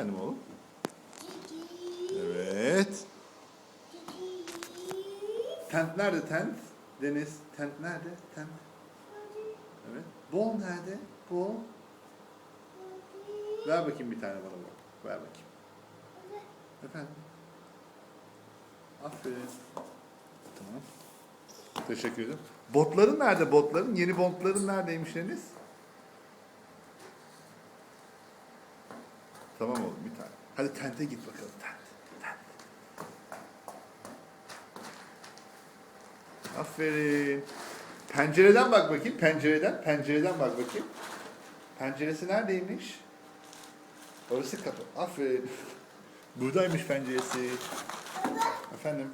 Efendim oğlum? Evet. Tent nerede tent? Deniz. Tent nerede? Tent. Evet. Bol nerede? Bol. Ver bakayım bir tane bana bak. Ver bakayım. Efendim. Aferin. Tamam. Teşekkür ederim. Botların nerede botların? Yeni botların neredeymiş Tamam oğlum bir tane. Hadi tente git bakalım tent. tent. Aferin. Pencereden bak bakayım. Pencereden. Pencereden bak bakayım. Penceresi neredeymiş? Orası kapı. Aferin. Buradaymış penceresi. Efendim.